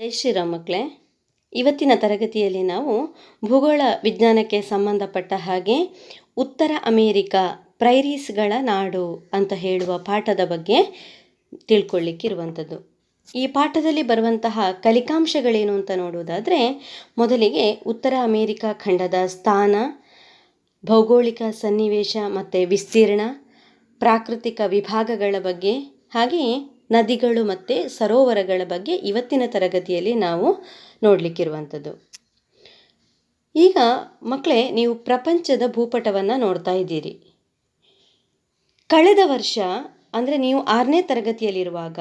ಜೈ ಶ್ರೀರಾಮ್ ಮಕ್ಕಳೇ, ಇವತ್ತಿನ ತರಗತಿಯಲ್ಲಿ ನಾವು ಭೂಗೋಳ ವಿಜ್ಞಾನಕ್ಕೆ ಸಂಬಂಧಪಟ್ಟ ಹಾಗೆ ಉತ್ತರ ಅಮೇರಿಕ ಪ್ರೈರೀಸ್ಗಳ ನಾಡು ಅಂತ ಹೇಳುವ ಪಾಠದ ಬಗ್ಗೆ ತಿಳ್ಕೊಳ್ಳಿಕ್ಕಿರುವಂಥದ್ದು. ಈ ಪಾಠದಲ್ಲಿ ಬರುವಂತಹ ಕಲಿಕಾಂಶಗಳೇನು ಅಂತ ನೋಡುವುದಾದರೆ, ಮೊದಲಿಗೆ ಉತ್ತರ ಅಮೇರಿಕಾ ಖಂಡದ ಸ್ಥಾನ, ಭೌಗೋಳಿಕ ಸನ್ನಿವೇಶ ಮತ್ತು ವಿಸ್ತೀರ್ಣ, ಪ್ರಾಕೃತಿಕ ವಿಭಾಗಗಳ ಬಗ್ಗೆ, ಹಾಗೆಯೇ ನದಿಗಳು ಮತ್ತು ಸರೋವರಗಳ ಬಗ್ಗೆ ಇವತ್ತಿನ ತರಗತಿಯಲ್ಲಿ ನಾವು ನೋಡಲಿಕ್ಕಿರುವಂಥದ್ದು. ಈಗ ಮಕ್ಕಳೇ ನೀವು ಪ್ರಪಂಚದ ಭೂಪಟವನ್ನು ನೋಡ್ತಾ ಇದ್ದೀರಿ. ಕಳೆದ ವರ್ಷ, ಅಂದರೆ ನೀವು ಆರನೇ ತರಗತಿಯಲ್ಲಿರುವಾಗ,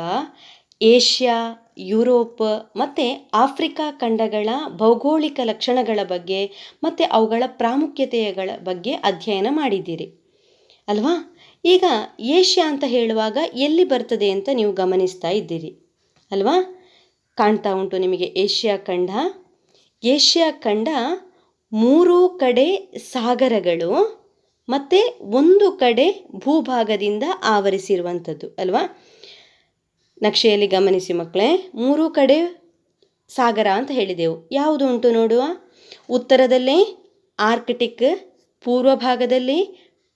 ಏಷ್ಯಾ, ಯುರೋಪ್ ಮತ್ತು ಆಫ್ರಿಕಾ ಖಂಡಗಳ ಭೌಗೋಳಿಕ ಲಕ್ಷಣಗಳ ಬಗ್ಗೆ ಮತ್ತು ಅವುಗಳ ಪ್ರಾಮುಖ್ಯತೆಗಳ ಬಗ್ಗೆ ಅಧ್ಯಯನ ಮಾಡಿದ್ದೀರಿ. ಅಲ್ವಾ? ಈಗ ಏಷ್ಯಾ ಅಂತ ಹೇಳುವಾಗ ಎಲ್ಲಿ ಬರ್ತದೆ ಅಂತ ನೀವು ಗಮನಿಸ್ತಾ ಇದ್ದೀರಿ? ಅಲ್ವಾ? ಕಾಣ್ತಾ ಉಂಟು ನಿಮಗೆ ಏಷ್ಯಾ ಖಂಡ. ಏಷ್ಯಾ ಖಂಡ ಮೂರು ಕಡೆ ಸಾಗರಗಳು ಮತ್ತು ಒಂದು ಕಡೆ ಭೂಭಾಗದಿಂದ ಆವರಿಸಿರುವಂಥದ್ದು, ಅಲ್ವಾ? ನಕ್ಷೆಯಲ್ಲಿ ಗಮನಿಸಿ ಮಕ್ಕಳೇ, ಮೂರು ಕಡೆ ಸಾಗರ ಅಂತ ಹೇಳಿದೆವು. ಯಾವುದು ಉಂಟು ನೋಡುವ? ಉತ್ತರದಲ್ಲಿ ಆರ್ಕಿಟಿಕ್, ಪೂರ್ವ ಭಾಗದಲ್ಲಿ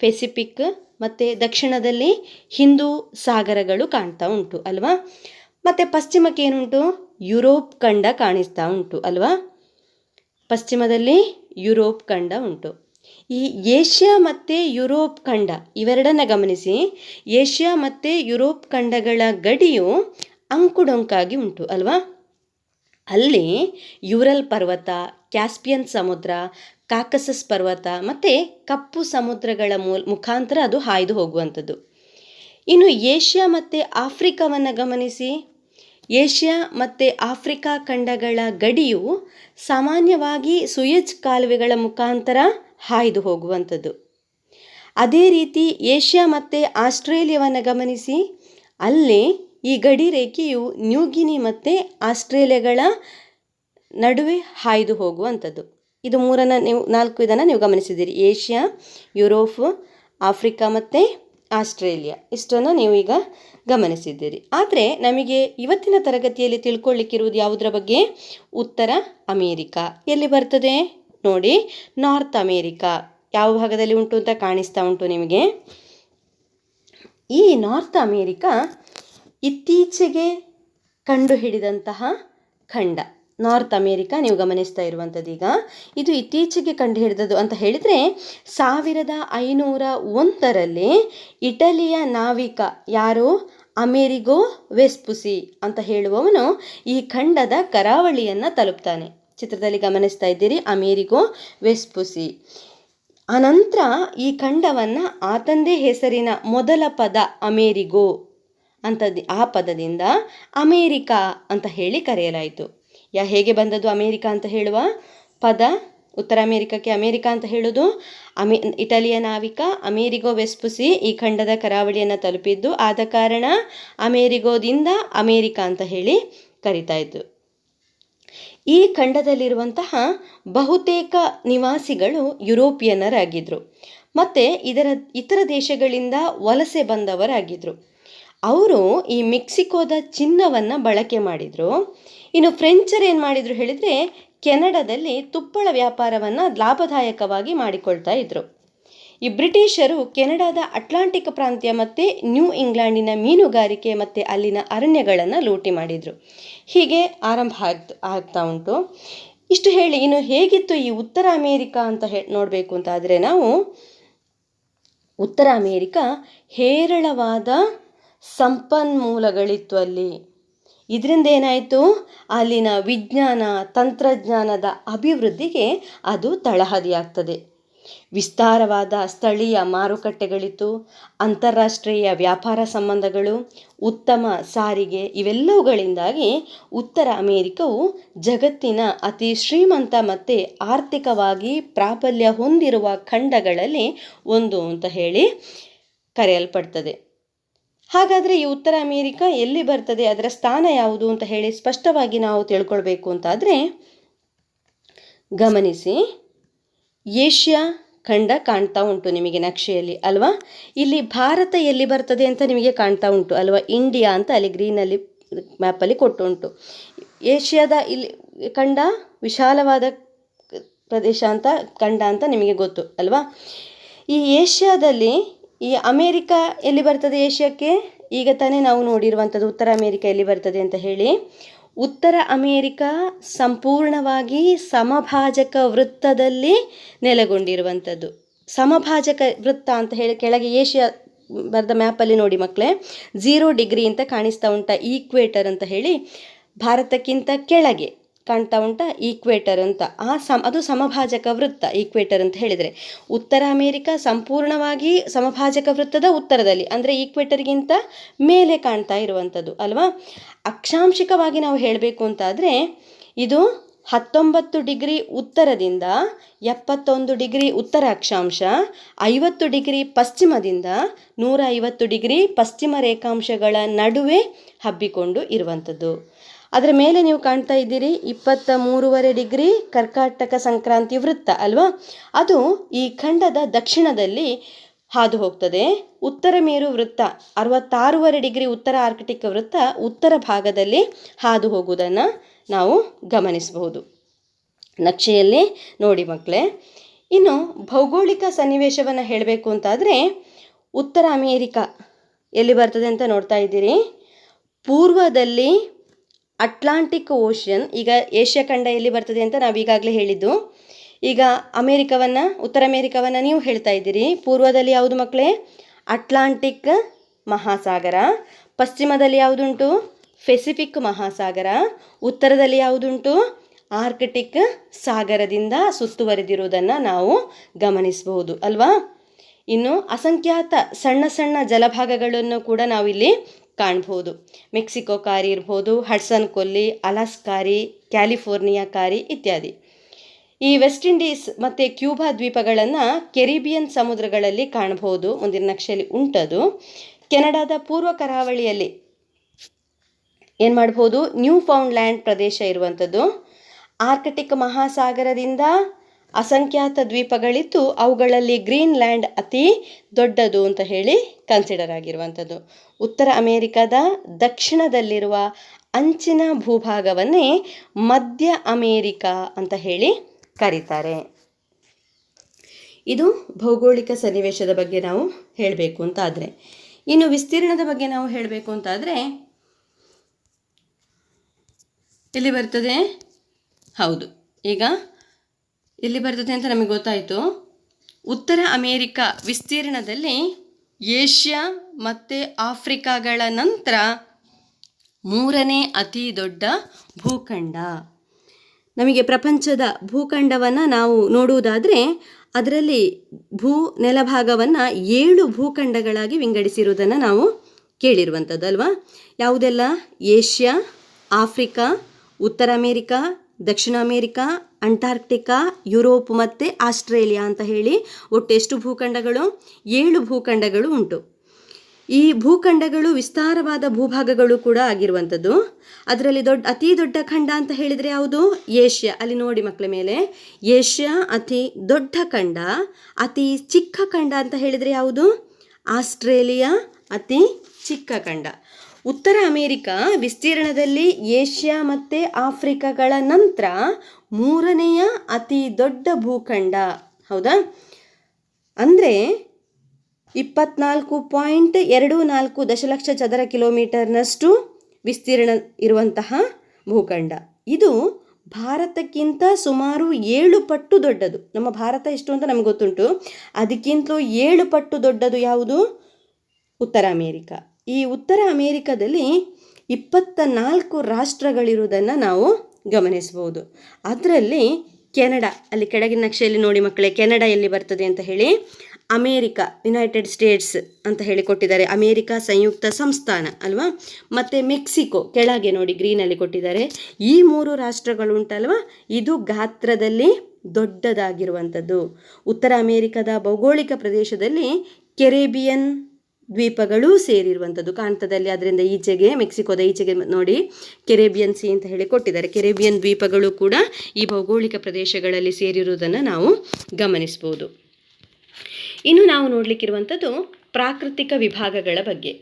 ಪೆಸಿಫಿಕ್ ಮತ್ತು ದಕ್ಷಿಣದಲ್ಲಿ ಹಿಂದೂ ಸಾಗರಗಳು ಕಾಣ್ತಾ ಉಂಟು, ಅಲ್ವಾ? ಮತ್ತು ಪಶ್ಚಿಮಕ್ಕೆ ಏನುಂಟು? ಯುರೋಪ್ ಖಂಡ ಕಾಣಿಸ್ತಾ ಉಂಟು, ಅಲ್ವಾ? ಪಶ್ಚಿಮದಲ್ಲಿ ಯುರೋಪ್ ಖಂಡ ಉಂಟು. ಈ ಏಷ್ಯಾ ಮತ್ತು ಯುರೋಪ್ ಖಂಡ ಇವೆರಡನ್ನ ಗಮನಿಸಿ. ಏಷ್ಯಾ ಮತ್ತು ಯುರೋಪ್ ಖಂಡಗಳ ಗಡಿಯು ಅಂಕುಡೊಂಕಾಗಿ ಉಂಟು, ಅಲ್ವಾ? ಅಲ್ಲಿ ಯುರಲ್ ಪರ್ವತ, ಕ್ಯಾಸ್ಪಿಯನ್ ಸಮುದ್ರ ಕಾಕಸಸ್ ಪರ್ವತ ಮತ್ತು ಕಪ್ಪು ಸಮುದ್ರಗಳ ಮೂಲ, ಮುಖಾಂತರ ಅದು ಹಾಯ್ದು ಹೋಗುವಂಥದ್ದು. ಇನ್ನು ಏಷ್ಯಾ ಮತ್ತು ಆಫ್ರಿಕಾವನ್ನು ಗಮನಿಸಿ. ಏಷ್ಯಾ ಮತ್ತು ಆಫ್ರಿಕಾ ಖಂಡಗಳ ಗಡಿಯು ಸಾಮಾನ್ಯವಾಗಿ ಸುಯಜ್ ಕಾಲುವೆಗಳ ಮುಖಾಂತರ ಹಾಯ್ದು ಹೋಗುವಂಥದ್ದು. ಅದೇ ರೀತಿ ಏಷ್ಯಾ ಮತ್ತು ಆಸ್ಟ್ರೇಲಿಯಾವನ್ನು ಗಮನಿಸಿ. ಅಲ್ಲಿ ಈ ಗಡಿ ರೇಖೆಯು ನ್ಯೂಗಿನಿ ಮತ್ತು ಆಸ್ಟ್ರೇಲಿಯಾಗಳ ನಡುವೆ ಹಾಯ್ದು ಹೋಗುವಂಥದ್ದು. ಇದು ಮೂರನ್ನು ನೀವು, ನಾಲ್ಕು ಇದನ್ನು ನೀವು ಗಮನಿಸಿದ್ದೀರಿ. ಏಷ್ಯಾ, ಯುರೋಪ್, ಆಫ್ರಿಕಾ ಮತ್ತು ಆಸ್ಟ್ರೇಲಿಯಾ. ಇಷ್ಟನ್ನು ನೀವು ಈಗ ಗಮನಿಸಿದ್ದೀರಿ. ಆದರೆ ನಮಗೆ ಇವತ್ತಿನ ತರಗತಿಯಲ್ಲಿ ತಿಳ್ಕೊಳ್ಳಿಕ್ಕಿರುವುದು ಯಾವುದರ ಬಗ್ಗೆ? ಉತ್ತರ ಅಮೇರಿಕಾ. ಎಲ್ಲಿ ಬರ್ತದೆ? ನೋಡಿ, ನಾರ್ತ್ ಅಮೇರಿಕಾ. ಯಾವ ಭಾಗದಲ್ಲಿ ಉಂಟು ಅಂತ ಕಾಣಿಸ್ತಾ ಉಂಟು ನಿಮಗೆ? ಈ ನಾರ್ತ್ ಅಮೇರಿಕಾ ಇತ್ತೀಚೆಗೆ ಕಂಡುಹಿಡಿದಂತಹ ಖಂಡ. ನಾರ್ತ್ ಅಮೇರಿಕಾ ನೀವು ಗಮನಿಸ್ತಾ ಇರುವಂಥದ್ದು ಈಗ. ಇದು ಇತ್ತೀಚೆಗೆ ಕಂಡುಹಿಡಿದದ್ದು ಅಂತ ಹೇಳಿದರೆ ಸಾವಿರದ ಐನೂರ ಒಂದರಲ್ಲಿ ಇಟಲಿಯ ನಾವಿಕ ಯಾರು? ಅಮೇರಿಗೋ ವೆಸ್ಪುಸಿ ಅಂತ ಹೇಳುವವನು ಈ ಖಂಡದ ಕರಾವಳಿಯನ್ನು ತಲುಪ್ತಾನೆ. ಚಿತ್ರದಲ್ಲಿ ಗಮನಿಸ್ತಾ ಇದ್ದೀರಿ, ಅಮೇರಿಗೋ ವೆಸ್ಪುಸಿ. ಅನಂತರ ಈ ಖಂಡವನ್ನು ಆತಂದೇ ಹೆಸರಿನ ಮೊದಲ ಪದ ಅಮೇರಿಗೋ ಅಂತದ್ದು ಆ ಪದದಿಂದ ಅಮೇರಿಕಾ ಅಂತ ಹೇಳಿ ಕರೆಯಲಾಯಿತು. ಯಾ ಹೇಗೆ ಬಂದದ್ದು ಅಮೇರಿಕ ಅಂತ ಹೇಳುವ? ಪದ, ಉತ್ತರ ಅಮೇರಿಕಕ್ಕೆ ಅಮೇರಿಕ ಅಂತ ಹೇಳೋದು. ಅಮೆ, ಇಟಲಿಯ ನಾವಿಕ, ಅಮೇರಿಗೋ ವೆಸ್ಪುಸಿ ಈ ಖಂಡದ ಕರಾವಳಿಯನ್ನು ತಲುಪಿದ್ದು, ಆದ ಕಾರಣ ಅಮೇರಿಗೋದಿಂದ ಅಮೇರಿಕ ಅಂತ ಹೇಳಿ ಕರಿತಾ ಇದ್ದು. ಈ ಖಂಡದಲ್ಲಿರುವಂತಹ ಬಹುತೇಕ ನಿವಾಸಿಗಳು ಯುರೋಪಿಯನ್ನರಾಗಿದ್ದರು ಮತ್ತು ಇದರ, ಇತರ ದೇಶಗಳಿಂದ ವಲಸೆ ಬಂದವರಾಗಿದ್ದರು ಅವರು ಈ ಮೆಕ್ಸಿಕೋದ ಚಿನ್ನವನ್ನು ಬಳಕೆ ಮಾಡಿದರು. ಇನ್ನು ಫ್ರೆಂಚರ್ ಏನು ಮಾಡಿದರು ಹೇಳಿದರೆ, ಕೆನಡಾದಲ್ಲಿ ತುಪ್ಪಳ ವ್ಯಾಪಾರವನ್ನು ಲಾಭದಾಯಕವಾಗಿ ಮಾಡಿಕೊಳ್ತಾ ಇದ್ದರು ಈ ಬ್ರಿಟಿಷರು ಕೆನಡಾದ ಅಟ್ಲಾಂಟಿಕ್ ಪ್ರಾಂತ್ಯ ಮತ್ತು ನ್ಯೂ ಇಂಗ್ಲೆಂಡಿನ ಮೀನುಗಾರಿಕೆ ಮತ್ತು ಅಲ್ಲಿನ ಅರಣ್ಯಗಳನ್ನು ಲೂಟಿ ಮಾಡಿದರು. ಹೀಗೆ ಆರಂಭ ಆಗ್ತಾ ಆಗ್ತಾ ಉಂಟು. ಇಷ್ಟು ಹೇಳಿ, ಇನ್ನು ಹೇಗಿತ್ತು ಈ ಉತ್ತರ ಅಮೇರಿಕಾ ಅಂತ ಹೇ, ನೋಡಬೇಕು ಅಂತ ಆದರೆ ನಾವು, ಉತ್ತರ ಅಮೇರಿಕಾ ಹೇರಳವಾದ ಸಂಪನ್ಮೂಲಗಳಿತ್ತು ಅಲ್ಲಿ. ಇದರಿಂದ ಏನಾಯಿತು ಅಲ್ಲಿನ ವಿಜ್ಞಾನ, ತಂತ್ರಜ್ಞಾನದ ಅಭಿವೃದ್ಧಿಗೆ ಅದು ತಳಹದಿಯಾಗ್ತದೆ. ವಿಸ್ತಾರವಾದ ಸ್ಥಳೀಯ ಮಾರುಕಟ್ಟೆಗಳಿತ್ತು, ಅಂತಾರಾಷ್ಟ್ರೀಯ ವ್ಯಾಪಾರ ಸಂಬಂಧಗಳು, ಉತ್ತಮ ಸಾರಿಗೆ ಇವೆಲ್ಲವುಗಳಿಂದಾಗಿ ಉತ್ತರ ಅಮೇರಿಕವು ಜಗತ್ತಿನ ಅತಿ ಶ್ರೀಮಂತ ಮತ್ತು ಆರ್ಥಿಕವಾಗಿ ಪ್ರಾಬಲ್ಯ ಹೊಂದಿರುವ ಖಂಡಗಳಲ್ಲಿ ಒಂದು ಅಂತ ಹೇಳಿ ಕರೆಯಲ್ಪಡ್ತದೆ. ಹಾಗಾದರೆ ಈ ಉತ್ತರ ಅಮೇರಿಕಾ ಎಲ್ಲಿ ಬರ್ತದೆ? ಅದರ ಸ್ಥಾನ ಯಾವುದು ಅಂತ ಹೇಳಿ ಸ್ಪಷ್ಟವಾಗಿ ನಾವು ತಿಳ್ಕೊಳ್ಬೇಕು ಅಂತಾದರೆ ಗಮನಿಸಿ. ಏಷ್ಯಾ ಖಂಡ ಕಾಣ್ತಾ ಉಂಟು ನಿಮಗೆ ನಕ್ಷೆಯಲ್ಲಿ, ಅಲ್ವಾ? ಇಲ್ಲಿ ಭಾರತ ಎಲ್ಲಿ ಬರ್ತದೆ ಅಂತ ನಿಮಗೆ ಕಾಣ್ತಾ ಉಂಟು, ಅಲ್ವಾ? ಇಂಡಿಯಾ ಅಂತ ಅಲ್ಲಿ ಗ್ರೀನಲ್ಲಿ ಮ್ಯಾಪಲ್ಲಿ ಕೊಟ್ಟು ಉಂಟು. ಏಷ್ಯಾದ ಇಲ್ಲಿ ಖಂಡ ವಿಶಾಲವಾದ ಪ್ರದೇಶ ಅಂತ, ಖಂಡ ಅಂತ ನಿಮಗೆ ಗೊತ್ತು, ಅಲ್ವಾ? ಈ ಏಷ್ಯಾದಲ್ಲಿ ಈ ಅಮೇರಿಕ ಎಲ್ಲಿ ಬರ್ತದೆ ಏಷ್ಯಾಕ್ಕೆ? ಈಗ ತಾನೇ ನಾವು ನೋಡಿರುವಂಥದ್ದು ಉತ್ತರ ಅಮೇರಿಕ ಎಲ್ಲಿ ಬರ್ತದೆ ಅಂತ ಹೇಳಿ. ಉತ್ತರ ಅಮೇರಿಕ ಸಂಪೂರ್ಣವಾಗಿ ಸಮಭಾಜಕ ವೃತ್ತದಲ್ಲಿ ನೆಲೆಗೊಂಡಿರುವಂಥದ್ದು. ಸಮಭಾಜಕ ವೃತ್ತ ಅಂತ ಹೇಳಿ ಕೆಳಗೆ ಏಷ್ಯಾ ಬರೆದ ಮ್ಯಾಪಲ್ಲಿ ನೋಡಿ ಮಕ್ಕಳೇ ಝೀರೋ ಡಿಗ್ರಿ ಅಂತ ಕಾಣಿಸ್ತಾ ಉಂಟ ಈಕ್ವೇಟರ್ ಅಂತ ಹೇಳಿ. ಭಾರತಕ್ಕಿಂತ ಕೆಳಗೆ. ಕಾಣ್ತಾ ಉಂಟ ಈಕ್ವೇಟರ್ ಅಂತ. ಆ ಸಮ, ಅದು ಸಮಭಾಜಕ ವೃತ್ತ ಈಕ್ವೇಟರ್ ಅಂತ ಹೇಳಿದರೆ. ಉತ್ತರ ಅಮೇರಿಕಾ ಸಂಪೂರ್ಣವಾಗಿ ಸಮಭಾಜಕ ವೃತ್ತದ ಉತ್ತರದಲ್ಲಿ, ಅಂದರೆ ಈಕ್ವೇಟರ್ಗಿಂತ ಮೇಲೆ ಕಾಣ್ತಾ ಇರುವಂಥದ್ದು, ಅಲ್ವಾ? ಅಕ್ಷಾಂಶಿಕವಾಗಿ ನಾವು ಹೇಳಬೇಕು ಅಂತಾದರೆ, ಇದು ಹತ್ತೊಂಬತ್ತು ಡಿಗ್ರಿ ಉತ್ತರದಿಂದ ಎಪ್ಪತ್ತೊಂದು ಡಿಗ್ರಿ ಉತ್ತರ ಅಕ್ಷಾಂಶ, ಐವತ್ತು ಡಿಗ್ರಿ ಪಶ್ಚಿಮದಿಂದ ನೂರ ಐವತ್ತು ಡಿಗ್ರಿ ಪಶ್ಚಿಮ ರೇಖಾಂಶಗಳ ನಡುವೆ ಹಬ್ಬಿಕೊಂಡು ಇರುವಂಥದ್ದು. ಅದರ ಮೇಲೆ ನೀವು ಕಾಣ್ತಾ ಇದ್ದೀರಿ ಇಪ್ಪತ್ತ ಮೂರುವರೆ ಡಿಗ್ರಿ ಕರ್ಕಾಟಕ ಸಂಕ್ರಾಂತಿ ವೃತ್ತ, ಅಲ್ವಾ? ಅದು ಈ ಖಂಡದ ದಕ್ಷಿಣದಲ್ಲಿ ಹಾದು ಹೋಗ್ತದೆ. ಉತ್ತರ ಮೇರು ವೃತ್ತ, ಅರವತ್ತಾರೂವರೆ ಡಿಗ್ರಿ ಉತ್ತರ ಆರ್ಕಿಟಿಕ್ ವೃತ್ತ, ಉತ್ತರ ಭಾಗದಲ್ಲಿ ಹಾದು ಹೋಗುವುದನ್ನು ನಾವು ಗಮನಿಸಬಹುದು. ನಕ್ಷೆಯಲ್ಲಿ ನೋಡಿ ಮಕ್ಕಳೇ, ಇನ್ನು ಭೌಗೋಳಿಕ ಸನ್ನಿವೇಶವನ್ನು ಹೇಳಬೇಕು ಅಂತಾದರೆ, ಉತ್ತರ ಅಮೇರಿಕಾ ಎಲ್ಲಿ ಬರ್ತದೆ ಅಂತ ನೋಡ್ತಾ ಇದ್ದೀರಿ? ಪೂರ್ವದಲ್ಲಿ ಅಟ್ಲಾಂಟಿಕ್ ಓಷನ್ ಈಗ ಏಷ್ಯಾ ಖಂಡ ಎಲ್ಲಿ ಬರ್ತದೆ ಅಂತ ನಾವು ಈಗಾಗಲೇ ಹೇಳಿದ್ದು. ಈಗ ಅಮೇರಿಕವನ್ನು, ಉತ್ತರ ಅಮೇರಿಕವನ್ನು ನೀವು ಹೇಳ್ತಾ ಇದ್ದೀರಿ. ಪೂರ್ವದಲ್ಲಿ ಯಾವುದು ಮಕ್ಕಳೇ ಅಟ್ಲಾಂಟಿಕ್ ಮಹಾಸಾಗರ. ಪಶ್ಚಿಮದಲ್ಲಿ ಯಾವುದುಂಟು? ಪೆಸಿಫಿಕ್ ಮಹಾಸಾಗರ. ಉತ್ತರದಲ್ಲಿ ಯಾವುದುಂಟು? ಆರ್ಕ್ಟಿಕ್ ಸಾಗರದಿಂದ ಸುತ್ತುವರೆದಿರುವುದನ್ನು ನಾವು ಗಮನಿಸಬಹುದು, ಅಲ್ವಾ? ಇನ್ನು ಅಸಂಖ್ಯಾತ ಸಣ್ಣ ಸಣ್ಣ ಜಲಭಾಗಗಳನ್ನು ಕೂಡ ನಾವಿಲ್ಲಿ ಕಾಣ್ಬೋದು. ಮೆಕ್ಸಿಕೋ ಕಾರಿ ಇರ್ಬೋದು, ಹಡ್ಸನ್ ಕೊಲ್ಲಿ ಅಲಾಸ್ಕಾರಿ ಕ್ಯಾಲಿಫೋರ್ನಿಯಾ ಕಾರಿ ಇತ್ಯಾದಿ. ಈ ವೆಸ್ಟ್ ಇಂಡೀಸ್ ಮತ್ತು ಕ್ಯೂಬಾ ದ್ವೀಪಗಳನ್ನು ಕೆರಿಬಿಯನ್ ಸಮುದ್ರಗಳಲ್ಲಿ ಕಾಣಬಹುದು ಮುಂದಿನ ನಕ್ಷೆಯಲ್ಲಿ ಉಂಟದು. ಕೆನಡಾದ ಪೂರ್ವ ಕರಾವಳಿಯಲ್ಲಿ ಏನು ಮಾಡ್ಬೋದು? ನ್ಯೂ ಫೌಂಡ್ಲ್ಯಾಂಡ್ ಪ್ರದೇಶ ಇರುವಂಥದ್ದು. ಆರ್ಕಟಿಕ್ ಮಹಾಸಾಗರದಿಂದ ಅಸಂಖ್ಯಾತ ದ್ವೀಪಗಳಿದ್ದು ಅವುಗಳಲ್ಲಿ ಗ್ರೀನ್ ಲ್ಯಾಂಡ್ ಅತಿ ದೊಡ್ಡದು ಅಂತ ಹೇಳಿ ಕನ್ಸಿಡರ್ ಆಗಿರುವಂಥದ್ದು. ಉತ್ತರ ಅಮೇರಿಕಾದ ದಕ್ಷಿಣದಲ್ಲಿರುವ ಅಂಚಿನ ಭೂಭಾಗವನ್ನೇ ಮಧ್ಯ ಅಮೇರಿಕಾ ಅಂತ ಹೇಳಿ ಕರೀತಾರೆ. ಇದು ಭೌಗೋಳಿಕ ಸನ್ನಿವೇಶದ ಬಗ್ಗೆ ನಾವು ಹೇಳಬೇಕು ಅಂತಾದರೆ. ಇನ್ನು ವಿಸ್ತೀರ್ಣದ ಬಗ್ಗೆ ನಾವು ಹೇಳಬೇಕು ಅಂತಾದರೆ ಎಲ್ಲಿ ಬರ್ತದೆ? ಹೌದು. ಈಗ ಎಲ್ಲಿ ಬರ್ತದೆ ಅಂತ ನಮಗೆ ಗೊತ್ತಾಯಿತು? ಉತ್ತರ ಅಮೇರಿಕ ವಿಸ್ತೀರ್ಣದಲ್ಲಿ ಏಷ್ಯಾ ಮತ್ತು ಆಫ್ರಿಕಾಗಳ ನಂತರ ಮೂರನೇ ಅತಿ ದೊಡ್ಡ ಭೂಖಂಡ. ನಮಗೆ ಪ್ರಪಂಚದ ಭೂಖಂಡವನ್ನು ನಾವು ನೋಡುವುದಾದರೆ ಅದರಲ್ಲಿ ಭೂ ನೆಲಭಾಗವನ್ನು ಏಳು ಭೂಖಂಡಗಳಾಗಿ ವಿಂಗಡಿಸಿರುವುದನ್ನು ನಾವು ಕೇಳಿರುವಂಥದ್ದು ಅಲ್ವಾ ಯಾವುದೆಲ್ಲ? ಏಷ್ಯಾ, ಆಫ್ರಿಕಾ, ಉತ್ತರ ಅಮೇರಿಕಾ, ದಕ್ಷಿಣ ಅಮೇರಿಕಾ ಅಂಟಾರ್ಕ್ಟಿಕಾ, ಯುರೋಪ್ ಮತ್ತು ಆಸ್ಟ್ರೇಲಿಯಾ ಅಂತ ಹೇಳಿ ಒಟ್ಟು ಎಷ್ಟು ಭೂಖಂಡಗಳು, ಏಳು ಭೂಖಂಡಗಳು ಉಂಟು. ಈ ಭೂಖಂಡಗಳು ವಿಸ್ತಾರವಾದ ಭೂಭಾಗಗಳು ಕೂಡ ಆಗಿರುವಂಥದ್ದು. ಅದರಲ್ಲಿ ದೊಡ್ಡ, ಅತಿ ದೊಡ್ಡ ಖಂಡ ಅಂತ ಹೇಳಿದರೆ ಯಾವುದು? ಏಷ್ಯಾ. ಅಲ್ಲಿ ನೋಡಿ ಮಕ್ಕಳ ಮೇಲೆ. ಏಷ್ಯಾ ಅತಿ ದೊಡ್ಡ ಖಂಡ, ಅತಿ ಚಿಕ್ಕ ಖಂಡ ಅಂತ ಹೇಳಿದರೆ ಯಾವುದು? ಆಸ್ಟ್ರೇಲಿಯಾ ಅತಿ ಚಿಕ್ಕ ಖಂಡ. ಉತ್ತರ ಅಮೇರಿಕಾ ವಿಸ್ತೀರ್ಣದಲ್ಲಿ ಏಷ್ಯಾ ಮತ್ತು ಆಫ್ರಿಕಾಗಳ ನಂತರ ಮೂರನೆಯ ಅತಿ ದೊಡ್ಡ ಭೂಖಂಡ. ಹೌದಾ? ಅಂದರೆ ಇಪ್ಪತ್ನಾಲ್ಕು ಪಾಯಿಂಟ್ ಎರಡು ನಾಲ್ಕು ದಶಲಕ್ಷ ಚದರ ಕಿಲೋಮೀಟರ್ನಷ್ಟು ವಿಸ್ತೀರ್ಣ ಇರುವಂತಹ ಭೂಖಂಡ. ಇದು ಭಾರತಕ್ಕಿಂತ ಸುಮಾರು ಏಳು ಪಟ್ಟು ದೊಡ್ಡದು. ನಮ್ಮ ಭಾರತ ಎಷ್ಟು ಅಂತ ನಮ್ಗೆ ಗೊತ್ತುಂಟು. ಅದಕ್ಕಿಂತಲೂ ಏಳು ಪಟ್ಟು ದೊಡ್ಡದು ಯಾವುದು? ಉತ್ತರ ಅಮೇರಿಕ. ಈ ಉತ್ತರ ಅಮೇರಿಕದಲ್ಲಿ ಇಪ್ಪತ್ತ ನಾಲ್ಕು ರಾಷ್ಟ್ರಗಳಿರುವುದನ್ನು ನಾವು ಗಮನಿಸಬಹುದು. ಅದರಲ್ಲಿ ಕೆನಡಾ, ಅಲ್ಲಿ ಕೆಳಗಿನ ನಕ್ಷೆಯಲ್ಲಿ ನೋಡಿ ಮಕ್ಕಳೇ, ಕೆನಡಾ ಎಲ್ಲಿ ಬರ್ತದೆ ಅಂತ ಹೇಳಿ ಅಮೇರಿಕಾ ಯುನೈಟೆಡ್ ಸ್ಟೇಟ್ಸ್ ಅಂತ ಹೇಳಿ ಕೊಟ್ಟಿದ್ದಾರೆ. ಅಮೇರಿಕಾ ಸಂಯುಕ್ತ ಸಂಸ್ಥಾನ ಅಲ್ವಾ? ಮತ್ತು ಮೆಕ್ಸಿಕೋ ಕೆಳಗೆ ನೋಡಿ ಗ್ರೀನಲ್ಲಿ ಕೊಟ್ಟಿದ್ದಾರೆ. ಈ ಮೂರು ರಾಷ್ಟ್ರಗಳು ಉಂಟಲ್ವಾ? ಇದು ಗಾತ್ರದಲ್ಲಿ ದೊಡ್ಡದಾಗಿರುವಂಥದ್ದು. ಉತ್ತರ ಅಮೇರಿಕದ ಭೌಗೋಳಿಕ ಪ್ರದೇಶದಲ್ಲಿ ಕೆರೇಬಿಯನ್ ದ್ವೀಪಗಳೂ ಸೇರಿರುವಂಥದ್ದು ಕಾಂತದಲ್ಲಿ ಅದರಿಂದ ಈಚೆಗೆ, ಮೆಕ್ಸಿಕೋದ ಈಚೆಗೆ ನೋಡಿ ಕೆರೇಬಿಯನ್ ಸಿ ಅಂತ ಹೇಳಿ ಕೊಟ್ಟಿದ್ದಾರೆ. ಕೆರೇಬಿಯನ್ ದ್ವೀಪಗಳು ಕೂಡ ಈ ಭೌಗೋಳಿಕ ಪ್ರದೇಶಗಳಲ್ಲಿ ಸೇರಿರುವುದನ್ನು ನಾವು ಗಮನಿಸ್ಬೋದು. ಇನ್ನು ನಾವು ನೋಡಲಿಕ್ಕಿರುವಂಥದ್ದು ಪ್ರಾಕೃತಿಕ ವಿಭಾಗಗಳ ಬಗ್ಗೆ.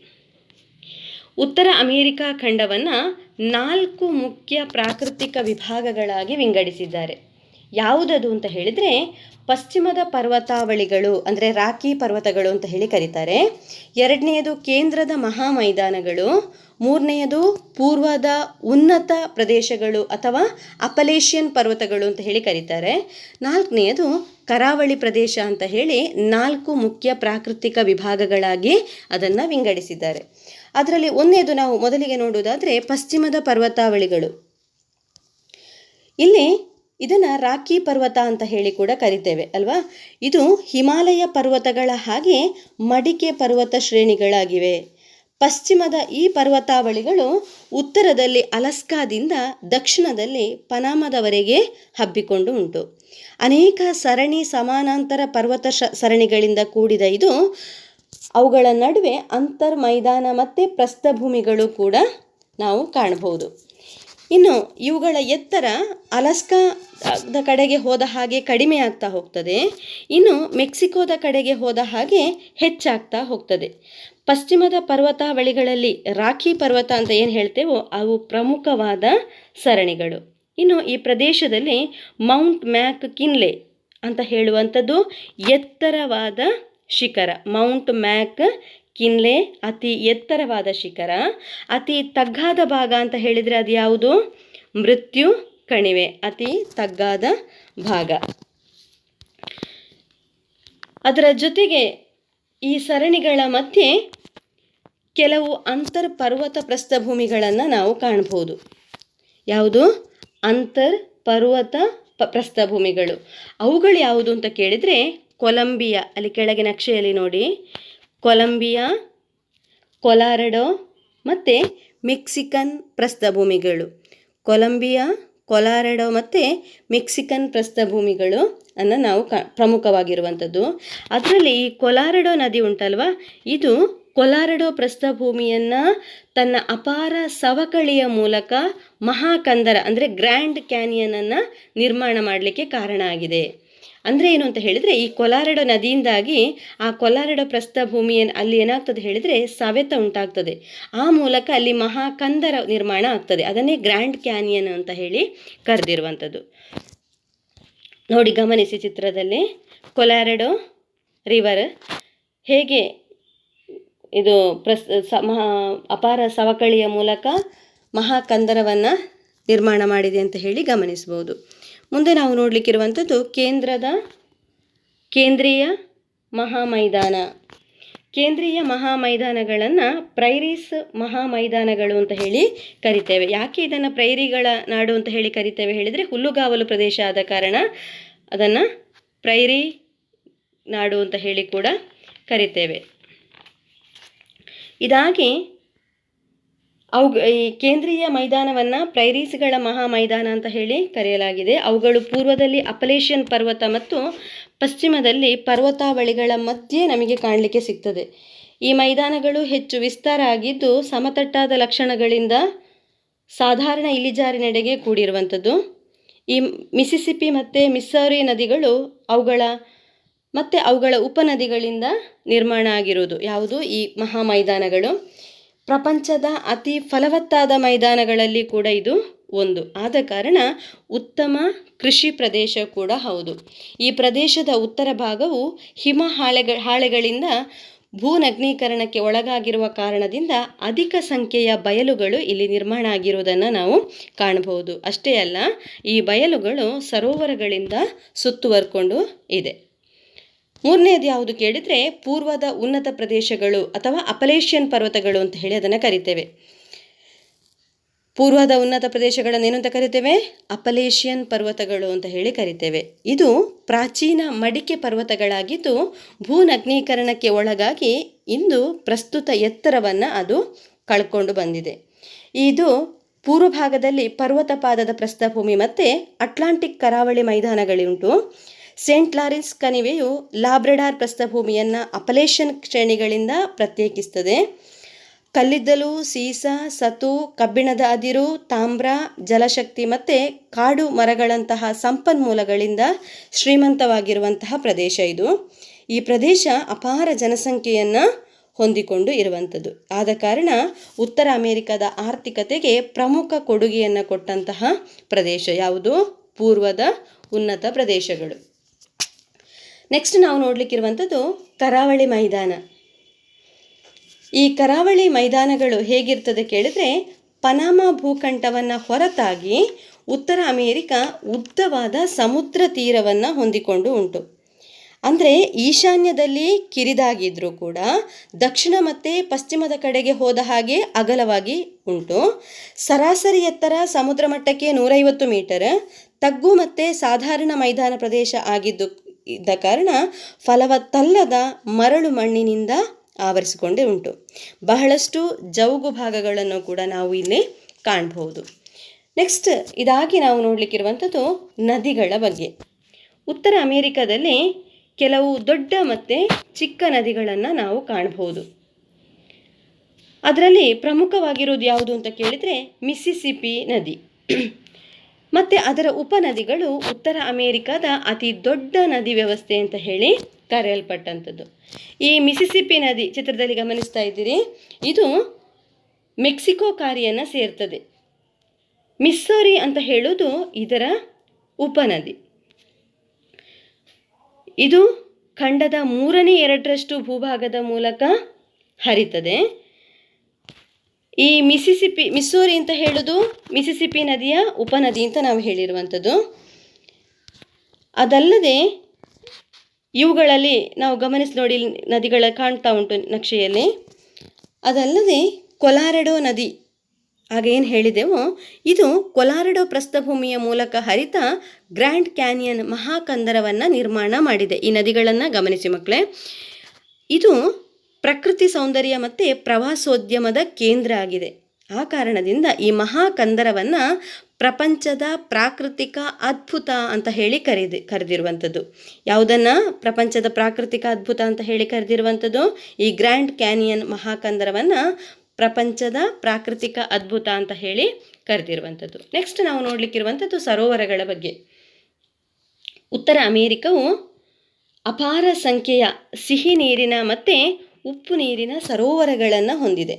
ಉತ್ತರ ಅಮೇರಿಕಾ ಖಂಡವನ್ನು ನಾಲ್ಕು ಮುಖ್ಯ ಪ್ರಾಕೃತಿಕ ವಿಭಾಗಗಳಾಗಿ ವಿಂಗಡಿಸಿದ್ದಾರೆ. ಯಾವುದದು ಅಂತ ಹೇಳಿದರೆ ಪಶ್ಚಿಮದ ಪರ್ವತಾವಳಿಗಳು, ಅಂದರೆ ರಾಕಿ ಪರ್ವತಗಳು ಅಂತ ಹೇಳಿ ಕರೀತಾರೆ. ಎರಡನೆಯದು ಕೇಂದ್ರದ ಮಹಾ ಮೈದಾನಗಳು ಮೂರನೆಯದು ಪೂರ್ವದ ಉನ್ನತ ಪ್ರದೇಶಗಳು ಅಥವಾ ಅಪಲೇಷಿಯನ್ ಪರ್ವತಗಳು ಅಂತ ಹೇಳಿ ಕರೀತಾರೆ. ನಾಲ್ಕನೆಯದು ಕರಾವಳಿ ಪ್ರದೇಶ ಅಂತ ಹೇಳಿ ನಾಲ್ಕು ಮುಖ್ಯ ಪ್ರಾಕೃತಿಕ ವಿಭಾಗಗಳಾಗಿ ಅದನ್ನು ವಿಂಗಡಿಸಿದ್ದಾರೆ. ಅದರಲ್ಲಿ ಒಂದನೇದು ನಾವು ಮೊದಲಿಗೆ ನೋಡುವುದಾದರೆ ಪಶ್ಚಿಮದ ಪರ್ವತಾವಳಿಗಳು. ಇಲ್ಲಿ ಇದನ್ನು ರಾಕಿ ಪರ್ವತ ಅಂತ ಹೇಳಿ ಕೂಡ ಕರಿತೇವೆ, ಅಲ್ವಾ? ಇದು ಹಿಮಾಲಯ ಪರ್ವತಗಳ ಹಾಗೆ ಮಡಿಕೆ ಪರ್ವತ ಶ್ರೇಣಿಗಳಾಗಿವೆ. ಪಶ್ಚಿಮದ ಈ ಪರ್ವತಾವಳಿಗಳು ಉತ್ತರದಲ್ಲಿ ಅಲಸ್ಕಾದಿಂದ ದಕ್ಷಿಣದಲ್ಲಿ ಪನಾಮದವರೆಗೆ ಹಬ್ಬಿಕೊಂಡು ಉಂಟು. ಅನೇಕ ಸರಣಿ ಸಮಾನಾಂತರ ಪರ್ವತ ಸರಣಿಗಳಿಂದ ಕೂಡಿದ ಇದು, ಅವುಗಳ ನಡುವೆ ಅಂತರ್ ಮೈದಾನ ಮತ್ತು ಪ್ರಸ್ಥಭೂಮಿಗಳು ಕೂಡ ನಾವು ಕಾಣಬಹುದು. ಇನ್ನು ಇವುಗಳ ಎತ್ತರ ಅಲಸ್ಕಾದ ಕಡೆಗೆ ಹೋದ ಹಾಗೆ ಕಡಿಮೆ ಆಗ್ತಾ ಹೋಗ್ತದೆ. ಇನ್ನು ಮೆಕ್ಸಿಕೋದ ಕಡೆಗೆ ಹೋದ ಹಾಗೆ ಹೆಚ್ಚಾಗ್ತಾ ಹೋಗ್ತದೆ. ಪಶ್ಚಿಮದ ಪರ್ವತಾವಳಿಗಳಲ್ಲಿ ರಾಖಿ ಪರ್ವತ ಅಂತ ಏನು ಹೇಳ್ತೇವೋ ಅವು ಪ್ರಮುಖವಾದ ಸರಣಿಗಳು. ಇನ್ನು ಈ ಪ್ರದೇಶದಲ್ಲಿ ಮೌಂಟ್ ಮ್ಯಾಕ್ ಕಿನ್ಲೆ ಅಂತ ಹೇಳುವಂಥದ್ದು ಎತ್ತರವಾದ ಶಿಖರ. ಮೌಂಟ್ ಮ್ಯಾಕ್ ಕಿನ್ಲೆ, ಅತಿ ಎತ್ತರವಾದ ಶಿಖರ, ಅತಿ ತಗ್ಗಾದ ಭಾಗ ಅಂತ ಹೇಳಿದರೆ ಅದು ಯಾವುದು? ಮೃತ್ಯು ಕಣಿವೆ, ಅತಿ ತಗ್ಗಾದ ಭಾಗ. ಅದರ ಜೊತೆಗೆ ಈ ಸರಣಿಗಳ ಮಧ್ಯೆ ಕೆಲವು ಅಂತರ್ ಪರ್ವತ ಪ್ರಸ್ಥಭೂಮಿಗಳನ್ನು ನಾವು ಕಾಣಬಹುದು ಯಾವುದು? ಅಂತರ್ ಪರ್ವತ ಪ, ಪ್ರಸ್ಥಭೂಮಿಗಳು. ಅವುಗಳು ಯಾವುದು ಅಂತ ಕೇಳಿದರೆ ಕೊಲಂಬಿಯಾ, ಅಲ್ಲಿ ಕೆಳಗೆ ನಕ್ಷೆಯಲ್ಲಿ ನೋಡಿ. ಕೊಲಂಬಿಯಾ, ಕೊಲಾರಡೋ ಮತ್ತು ಮೆಕ್ಸಿಕನ್ ಪ್ರಸ್ಥಭೂಮಿಗಳು. ಕೊಲಂಬಿಯಾ, ಕೊಲಾರಡೋ ಮತ್ತು ಮೆಕ್ಸಿಕನ್ ಪ್ರಸ್ಥಭೂಮಿಗಳು ಅನ್ನು ನಾವು ಕ, ಪ್ರಮುಖವಾಗಿರುವಂಥದ್ದು. ಅದರಲ್ಲಿ ಈ ಕೊಲಾರಡೋ ನದಿ ಉಂಟಲ್ವ? ಇದು ಕೊಲಾರಡೋ ಪ್ರಸ್ಥಭೂಮಿಯನ್ನು ತನ್ನ ಅಪಾರ ಸವಕಳಿಯ ಮೂಲಕ ಮಹಾಕಂದರ, ಅಂದರೆ ಗ್ರ್ಯಾಂಡ್ ಕ್ಯಾನಿಯನನ್ನು ನಿರ್ಮಾಣ ಮಾಡಲಿಕ್ಕೆ ಕಾರಣ ಆಗಿದೆ. ಅಂದರೆ ಏನು ಅಂತ ಹೇಳಿದರೆ, ಈ ಕೊಲಾರಡ ನದಿಯಿಂದಾಗಿ ಆ ಕೊಲಾರಡ ಪ್ರಸ್ಥಭೂಮಿಯನ್ನು ಅಲ್ಲಿ ಏನಾಗ್ತದೆ ಹೇಳಿದರೆ ಸವೆತ ಉಂಟಾಗ್ತದೆ. ಆ ಮೂಲಕ ಅಲ್ಲಿ ಮಹಾಕಂದರ ನಿರ್ಮಾಣ ಆಗ್ತದೆ. ಅದನ್ನೇ ಗ್ರ್ಯಾಂಡ್ ಕ್ಯಾನಿಯನ್ ಅಂತ ಹೇಳಿ ಕರೆದಿರುವಂಥದ್ದು. ನೋಡಿ, ಗಮನಿಸಿ ಚಿತ್ರದಲ್ಲಿ. ಕೊಲಾರಡೋ ರಿವರ್ ಹೇಗೆ ಇದು ಪ್ರಸ್ ಮಹಾ ಅಪಾರ ಸವಕಳಿಯ ಮೂಲಕ ಮಹಾಕಂದರವನ್ನು ನಿರ್ಮಾಣ ಮಾಡಿದೆ ಅಂತ ಹೇಳಿ ಗಮನಿಸ್ಬೋದು. ಮುಂದೆ ನಾವು ನೋಡಲಿಕ್ಕಿರುವಂಥದ್ದು ಕೇಂದ್ರದ, ಕೇಂದ್ರೀಯ ಮಹಾಮೈದಾನ. ಕೇಂದ್ರೀಯ ಮಹಾಮೈದಾನಗಳನ್ನು ಪ್ರೈರೀಸ್ ಮಹಾಮೈದಾನಗಳು ಅಂತ ಹೇಳಿ ಕರಿತೇವೆ. ಯಾಕೆ ಇದನ್ನು ಪ್ರೈರಿಗಳ ನಾಡು ಅಂತ ಹೇಳಿ ಕರಿತೇವೆ ಹೇಳಿದರೆ ಹುಲ್ಲುಗಾವಲು ಪ್ರದೇಶ ಆದ ಕಾರಣ ಅದನ್ನು ಪ್ರೈರಿ ನಾಡು ಅಂತ ಹೇಳಿ ಕೂಡ ಕರಿತೇವೆ. ಇದಾಗಿ ಅವು ಈ ಕೇಂದ್ರೀಯ ಮೈದಾನವನ್ನು ಪ್ರೈರೀಸ್ಗಳ ಮಹಾ ಮೈದಾನ ಅಂತ ಹೇಳಿ ಕರೆಯಲಾಗಿದೆ. ಅವುಗಳು ಪೂರ್ವದಲ್ಲಿ ಅಪಲೇಷಿಯನ್ ಪರ್ವತ ಮತ್ತು ಪಶ್ಚಿಮದಲ್ಲಿ ಪರ್ವತಾವಳಿಗಳ ಮಧ್ಯೆ ನಮಗೆ ಕಾಣಲಿಕ್ಕೆ ಸಿಗ್ತದೆ. ಈ ಮೈದಾನಗಳು ಹೆಚ್ಚು ವಿಸ್ತಾರ ಆಗಿದ್ದು ಸಮತಟ್ಟಾದ ಲಕ್ಷಣಗಳಿಂದ ಸಾಧಾರಣ ಇಳಿಜಾರಿನೆಡೆಗೆ ಕೂಡಿರುವಂಥದ್ದು. ಈ ಮಿಸಿಸಿಪಿ ಮತ್ತು ಮಿಸ್ಸೌರಿ ನದಿಗಳು ಅವುಗಳ ಮತ್ತು ಅವುಗಳ ಉಪನದಿಗಳಿಂದ ನಿರ್ಮಾಣ ಆಗಿರುವುದು. ಯಾವುದು? ಈ ಮಹಾ ಮೈದಾನಗಳು ಪ್ರಪಂಚದ ಅತಿ ಫಲವತ್ತಾದ ಮೈದಾನಗಳಲ್ಲಿ ಕೂಡ ಇದು ಒಂದು. ಆದ ಕಾರಣ ಉತ್ತಮ ಕೃಷಿ ಪ್ರದೇಶ ಕೂಡ ಹೌದು. ಈ ಪ್ರದೇಶದ ಉತ್ತರ ಭಾಗವು ಹಿಮ ಹಾಳೆಗ, ಹಾಳೆಗಳಿಂದ ಭೂನಗ್ನೀಕರಣಕ್ಕೆ ಒಳಗಾಗಿರುವ ಕಾರಣದಿಂದ ಅಧಿಕ ಸಂಖ್ಯೆಯ ಬಯಲುಗಳು ಇಲ್ಲಿ ನಿರ್ಮಾಣ ಆಗಿರುವುದನ್ನು ನಾವು ಕಾಣಬಹುದು. ಅಷ್ಟೇ ಅಲ್ಲ, ಈ ಬಯಲುಗಳು ಸರೋವರಗಳಿಂದ ಸುತ್ತುವರ್ಕೊಂಡು ಇದೆ. ಮೂರನೇದು ಯಾವುದು ಕೇಳಿದರೆ ಪೂರ್ವದ ಉನ್ನತ ಪ್ರದೇಶಗಳು ಅಥವಾ ಅಪಲೇಷಿಯನ್ ಪರ್ವತಗಳು ಅಂತ ಹೇಳಿ ಅದನ್ನು ಕರಿತೇವೆ. ಪೂರ್ವದ ಉನ್ನತ ಪ್ರದೇಶಗಳನ್ನು ಏನು ಅಂತ ಕರಿತೇವೆ? ಅಪಲೇಷಿಯನ್ ಪರ್ವತಗಳು ಅಂತ ಹೇಳಿ ಕರಿತೇವೆ. ಇದು ಪ್ರಾಚೀನ ಮಡಿಕೆ ಪರ್ವತಗಳಾಗಿದ್ದು ಭೂನಗ್ನೀಕರಣಕ್ಕೆ ಒಳಗಾಗಿ ಇಂದು ಪ್ರಸ್ತುತ ಎತ್ತರವನ್ನು ಅದು ಕಳ್ಕೊಂಡು ಬಂದಿದೆ. ಇದು ಪೂರ್ವ ಭಾಗದಲ್ಲಿ ಪರ್ವತ ಪಾದದ ಪ್ರಸ್ಥಭೂಮಿ ಮತ್ತು ಅಟ್ಲಾಂಟಿಕ್ ಕರಾವಳಿ ಮೈದಾನಗಳುಂಟು ಸೇಂಟ್ ಲಾರೆನ್ಸ್ ಕಣಿವೆಯು ಲಾಬ್ರಡಾರ್ ಪ್ರಸ್ಥಭೂಮಿಯನ್ನು ಅಪಲೇಷನ್ ಶ್ರೇಣಿಗಳಿಂದ ಪ್ರತ್ಯೇಕಿಸ್ತದೆ. ಕಲ್ಲಿದ್ದಲು, ಸೀಸ, ಸತು, ಕಬ್ಬಿಣದ ಅದಿರು, ತಾಮ್ರ, ಜಲಶಕ್ತಿ ಮತ್ತು ಕಾಡು ಮರಗಳಂತಹ ಸಂಪನ್ಮೂಲಗಳಿಂದ ಶ್ರೀಮಂತವಾಗಿರುವಂತಹ ಪ್ರದೇಶ ಇದು. ಈ ಪ್ರದೇಶ ಅಪಾರ ಜನಸಂಖ್ಯೆಯನ್ನು ಹೊಂದಿಕೊಂಡು ಇರುವಂಥದ್ದು. ಆದ ಕಾರಣ ಉತ್ತರ ಅಮೆರಿಕದ ಆರ್ಥಿಕತೆಗೆ ಪ್ರಮುಖ ಕೊಡುಗೆಯನ್ನು ಕೊಟ್ಟಂತಹ ಪ್ರದೇಶ ಯಾವುದು? ಪೂರ್ವದ ಉನ್ನತ ಪ್ರದೇಶಗಳು. ನೆಕ್ಸ್ಟ್ ನಾವು ನೋಡಲಿಕ್ಕಿರುವಂಥದ್ದು ಕರಾವಳಿ ಮೈದಾನ. ಈ ಕರಾವಳಿ ಮೈದಾನಗಳು ಹೇಗಿರ್ತದೆ ಕೇಳಿದ್ರೆ ಪನಾಮ ಭೂಖಂಡವನ್ನು ಹೊರತಾಗಿ ಉತ್ತರ ಅಮೇರಿಕ ಉದ್ದವಾದ ಸಮುದ್ರ ತೀರವನ್ನು ಹೊಂದಿಕೊಂಡು ಉಂಟು. ಅಂದರೆ ಈಶಾನ್ಯದಲ್ಲಿ ಕಿರಿದಾಗಿದ್ದರೂ ಕೂಡ ದಕ್ಷಿಣ ಮತ್ತು ಪಶ್ಚಿಮದ ಕಡೆಗೆ ಹೋದ ಹಾಗೆ ಅಗಲವಾಗಿ ಉಂಟು. ಸರಾಸರಿ ಎತ್ತರ ಸಮುದ್ರ ಮಟ್ಟಕ್ಕೆ ನೂರೈವತ್ತು ಮೀಟರ್, ತಗ್ಗು ಮತ್ತು ಸಾಧಾರಣ ಮೈದಾನ ಪ್ರದೇಶ ಆಗಿದ್ದು ಇದ್ದ ಕಾರಣ ಫಲವತ್ತಲ್ಲದ ಮರಳು ಮಣ್ಣಿನಿಂದ ಆವರಿಸಿಕೊಂಡೇ ಉಂಟು. ಬಹಳಷ್ಟು ಜೌಗು ಭಾಗಗಳನ್ನು ಕೂಡ ನಾವು ಇಲ್ಲಿ ಕಾಣಬಹುದು. ನೆಕ್ಸ್ಟ್ ಇದಾಗಿ ನಾವು ನೋಡಲಿಕ್ಕಿರುವಂಥದ್ದು ನದಿಗಳ ಬಗ್ಗೆ. ಉತ್ತರ ಅಮೇರಿಕಾದಲ್ಲಿ ಕೆಲವು ದೊಡ್ಡ ಮತ್ತು ಚಿಕ್ಕ ನದಿಗಳನ್ನು ನಾವು ಕಾಣಬಹುದು. ಅದರಲ್ಲಿ ಪ್ರಮುಖವಾಗಿರೋದು ಯಾವುದು ಅಂತ ಕೇಳಿದರೆ ಮಿಸ್ಸಿಸಿಪಿ ನದಿ. ಮತ್ತು ಅದರ ಉಪನದಿಗಳು ಉತ್ತರ ಅಮೇರಿಕಾದ ಅತಿ ದೊಡ್ಡ ನದಿ ವ್ಯವಸ್ಥೆ ಅಂತ ಹೇಳಿ ಕರೆಯಲ್ಪಟ್ಟಂಥದ್ದು. ಈ ಮಿಸಿಸಿಪಿ ನದಿ ಚಿತ್ರದಲ್ಲಿ ಗಮನಿಸ್ತಾ ಇದ್ದೀರಿ. ಇದು ಮೆಕ್ಸಿಕೋ ಕಾರಿಯನ್ನು ಸೇರ್ತದೆ. ಮಿಸ್ಸೋರಿ ಅಂತ ಹೇಳೋದು ಇದರ ಉಪನದಿ. ಇದು ಖಂಡದ ಮೂರನೇ ಎರಡರಷ್ಟು ಭೂಭಾಗದ ಮೂಲಕ ಹರಿತದೆ. ಈ ಮಿಸಿಸಿಪಿ ಮಿಸ್ಸೂರಿ ಅಂತ ಹೇಳೋದು ಮಿಸಿಸಿಪಿ ನದಿಯ ಉಪನದಿ ಅಂತ ನಾವು ಹೇಳಿರುವಂಥದ್ದು. ಅದಲ್ಲದೆ ಇವುಗಳಲ್ಲಿ ನಾವು ಗಮನಿಸಿ ನೋಡಿ ನದಿಗಳ ಕಾಣ್ತಾ ಉಂಟು ನಕ್ಷೆಯಲ್ಲಿ. ಅದಲ್ಲದೆ ಕೊಲಾರಡೋ ನದಿ ಆಗ ಏನು ಹೇಳಿದೆವೋ, ಇದು ಕೊಲಾರೆಡೋ ಪ್ರಸ್ಥಭೂಮಿಯ ಮೂಲಕ ಹರಿತ ಗ್ರ್ಯಾಂಡ್ ಕ್ಯಾನಿಯನ್ ಮಹಾಕಂದರವನ್ನು ನಿರ್ಮಾಣ ಮಾಡಿದೆ. ಈ ನದಿಗಳನ್ನು ಗಮನಿಸಿ ಮಕ್ಕಳೇ. ಇದು ಪ್ರಕೃತಿ ಸೌಂದರ್ಯ ಮತ್ತು ಪ್ರವಾಸೋದ್ಯಮದ ಕೇಂದ್ರ ಆಗಿದೆ. ಆ ಕಾರಣದಿಂದ ಈ ಮಹಾಕಂದರವನ್ನು ಪ್ರಪಂಚದ ಪ್ರಾಕೃತಿಕ ಅದ್ಭುತ ಅಂತ ಹೇಳಿ ಕರೆದಿ, ಕರೆದಿರುವಂಥದ್ದು. ಯಾವುದನ್ನು ಪ್ರಪಂಚದ ಪ್ರಾಕೃತಿಕ ಅದ್ಭುತ ಅಂತ ಹೇಳಿ ಕರೆದಿರುವಂಥದ್ದು? ಈ ಗ್ರ್ಯಾಂಡ್ ಕ್ಯಾನಿಯನ್ ಮಹಾಕಂದರವನ್ನು ಪ್ರಪಂಚದ ಪ್ರಾಕೃತಿಕ ಅದ್ಭುತ ಅಂತ ಹೇಳಿ ಕರೆದಿರುವಂಥದ್ದು. ನೆಕ್ಸ್ಟ್ ನಾವು ನೋಡಲಿಕ್ಕಿರುವಂಥದ್ದು ಸರೋವರಗಳ ಬಗ್ಗೆ. ಉತ್ತರ ಅಮೇರಿಕವು ಅಪಾರ ಸಂಖ್ಯೆಯ ಸಿಹಿ ನೀರಿನ ಮತ್ತು ಉಪ್ಪು ನೀರಿನ ಸರೋವರಗಳನ್ನು ಹೊಂದಿದೆ.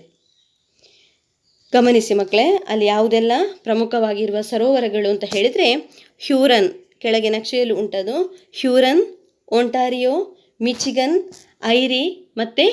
ಗಮನಿಸಿ ಮಕ್ಕಳೇ, ಅಲ್ಲಿ ಯಾವುದೆಲ್ಲ ಪ್ರಮುಖವಾಗಿರುವ ಸರೋವರಗಳು ಅಂತ ಹೇಳಿದರೆ ಹ್ಯೂರನ್ ಕೆಳಗೆ ನಕ್ಷೆಯಲ್ಲಿ ಉಂಟದು. ಹ್ಯೂರನ್ ಒಂಟಾರಿಯೋ ಮಿಚಿಗನ್, ಐರಿ ಮತ್ತು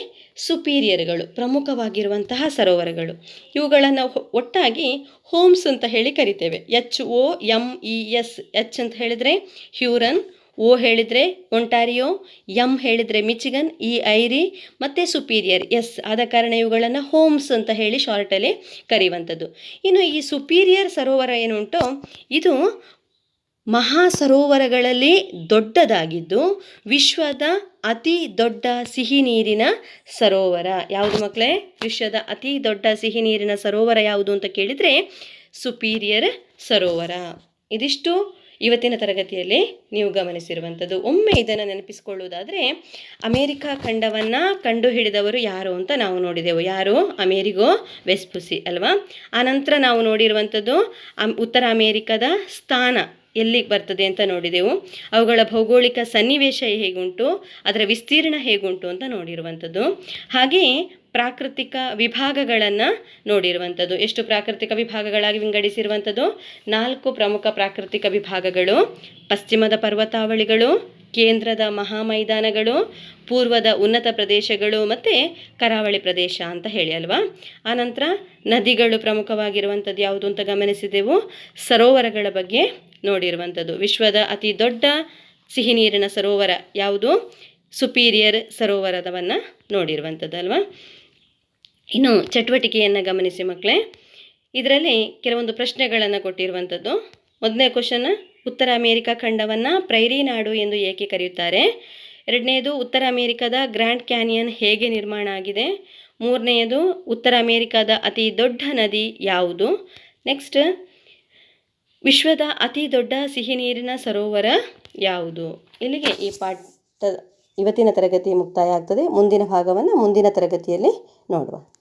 ಸುಪೀರಿಯರ್ಗಳು ಪ್ರಮುಖವಾಗಿರುವಂತಹ ಸರೋವರಗಳು. ಇವುಗಳನ್ನು ಒಟ್ಟಾಗಿ ಹೋಮ್ಸ್ ಅಂತ ಹೇಳಿ ಕರಿತೇವೆ. H O M E S H ಅಂತ ಹೇಳಿದರೆ ಹ್ಯೂರನ್ ಓ ಹೇಳಿದರೆ ಒಂಟಾರಿಯೋ, ಎಂ ಹೇಳಿದರೆ ಮಿಚಿಗನ್, ಇ ಐರಿ, ಮತ್ತು ಸುಪೀರಿಯರ್. ಎಸ್, ಆದ ಕಾರಣ ಇವುಗಳನ್ನು ಹೋಮ್ಸ್ ಅಂತ ಹೇಳಿ ಶಾರ್ಟಲ್ಲಿ ಕರೆಯುವಂಥದ್ದು. ಇನ್ನು ಈ ಸುಪೀರಿಯರ್ ಸರೋವರ ಏನುಂಟು, ಇದು ಮಹಾ ಸರೋವರಗಳಲ್ಲಿ ದೊಡ್ಡದಾಗಿದ್ದು, ವಿಶ್ವದ ಅತಿ ದೊಡ್ಡ ಸಿಹಿ ನೀರಿನ ಸರೋವರ. ಯಾವುದು ಮಕ್ಕಳೇ ವಿಶ್ವದ ಅತಿ ದೊಡ್ಡ ಸಿಹಿ ನೀರಿನ ಸರೋವರ ಯಾವುದು ಅಂತ ಕೇಳಿದರೆ ಸುಪೀರಿಯರ್ ಸರೋವರ. ಇದಿಷ್ಟು ಇವತ್ತಿನ ತರಗತಿಯಲ್ಲಿ ನೀವು ಗಮನಿಸಿರುವಂಥದ್ದು. ಒಮ್ಮೆ ಇದನ್ನು ನೆನಪಿಸಿಕೊಳ್ಳುವುದಾದರೆ ಅಮೇರಿಕಾ ಖಂಡವನ್ನು ಕಂಡುಹಿಡಿದವರು ಯಾರು ಅಂತ ನಾವು ನೋಡಿದೆವು. ಯಾರು? ಅಮೇರಿಗೋ ವೆಸ್ಪುಸಿ, ಅಲ್ವಾ? ಆನಂತರ ನಾವು ನೋಡಿರುವಂಥದ್ದು ಉತ್ತರ ಅಮೇರಿಕದ ಸ್ಥಾನ ಎಲ್ಲಿ ಬರ್ತದೆ ಅಂತ ನೋಡಿದೆವು. ಅವುಗಳ ಭೌಗೋಳಿಕ ಸನ್ನಿವೇಶ ಹೇಗುಂಟು, ಅದರ ವಿಸ್ತೀರ್ಣ ಹೇಗುಂಟು ಅಂತ ನೋಡಿರುವಂಥದ್ದು. ಹಾಗೆಯೇ ಪ್ರಾಕೃತಿಕ ವಿಭಾಗಗಳನ್ನು ನೋಡಿರುವಂಥದ್ದು. ಎಷ್ಟು ಪ್ರಾಕೃತಿಕ ವಿಭಾಗಗಳಾಗಿ ವಿಂಗಡಿಸಿರುವಂಥದ್ದು? ನಾಲ್ಕು ಪ್ರಮುಖ ಪ್ರಾಕೃತಿಕ ವಿಭಾಗಗಳು. ಪಶ್ಚಿಮದ ಪರ್ವತಾವಳಿಗಳು, ಕೇಂದ್ರದ ಮಹಾಮೈದಾನಗಳು, ಪೂರ್ವದ ಉನ್ನತ ಪ್ರದೇಶಗಳು ಮತ್ತು ಕರಾವಳಿ ಪ್ರದೇಶ ಅಂತ ಹೇಳಿ ಅಲ್ವಾ? ಆನಂತರ ನದಿಗಳು ಪ್ರಮುಖವಾಗಿರುವಂಥದ್ದು ಯಾವುದು ಅಂತ ಗಮನಿಸಿದೆವು? ಸರೋವರಗಳ ಬಗ್ಗೆ ನೋಡಿರುವಂಥದ್ದು. ವಿಶ್ವದ ಅತಿ ದೊಡ್ಡ ಸಿಹಿ ನೀರಿನ ಸರೋವರ ಯಾವುದು? ಸುಪೀರಿಯರ್ ಸರೋವರದವನ್ನು ನೋಡಿರುವಂಥದ್ದು ಅಲ್ವಾ? ಇನ್ನು ಚಟುವಟಿಕೆಯನ್ನು ಗಮನಿಸಿ ಮಕ್ಕಳೇ. ಇದರಲ್ಲಿ ಕೆಲವೊಂದು ಪ್ರಶ್ನೆಗಳನ್ನು ಕೊಟ್ಟಿರುವಂಥದ್ದು. ಮೊದಲನೇ ಕ್ವಶನ್, ಉತ್ತರ ಅಮೇರಿಕಾ ಖಂಡವನ್ನು ಪ್ರೈರಿ ನಾಡು ಎಂದು ಏಕೆ ಕರೆಯುತ್ತಾರೆ? ಎರಡನೆಯದು ಉತ್ತರ ಅಮೇರಿಕಾದ ಗ್ರ್ಯಾಂಡ್ ಕ್ಯಾನಿಯನ್ ಹೇಗೆ ನಿರ್ಮಾಣ ಆಗಿದೆ? ಮೂರನೆಯದು ಉತ್ತರ ಅಮೇರಿಕಾದ ಅತಿ ದೊಡ್ಡ ನದಿ ಯಾವುದು? ನೆಕ್ಸ್ಟ್, ವಿಶ್ವದ ಅತಿ ದೊಡ್ಡ ಸಿಹಿ ನೀರಿನ ಸರೋವರ ಯಾವುದು? ಇಲ್ಲಿಗೆ ಈ ಪಾಠ ಇವತ್ತಿನ ತರಗತಿ ಮುಕ್ತಾಯ ಆಗ್ತದೆ. ಮುಂದಿನ ಭಾಗವನ್ನು ಮುಂದಿನ ತರಗತಿಯಲ್ಲಿ ನೋಡುವ.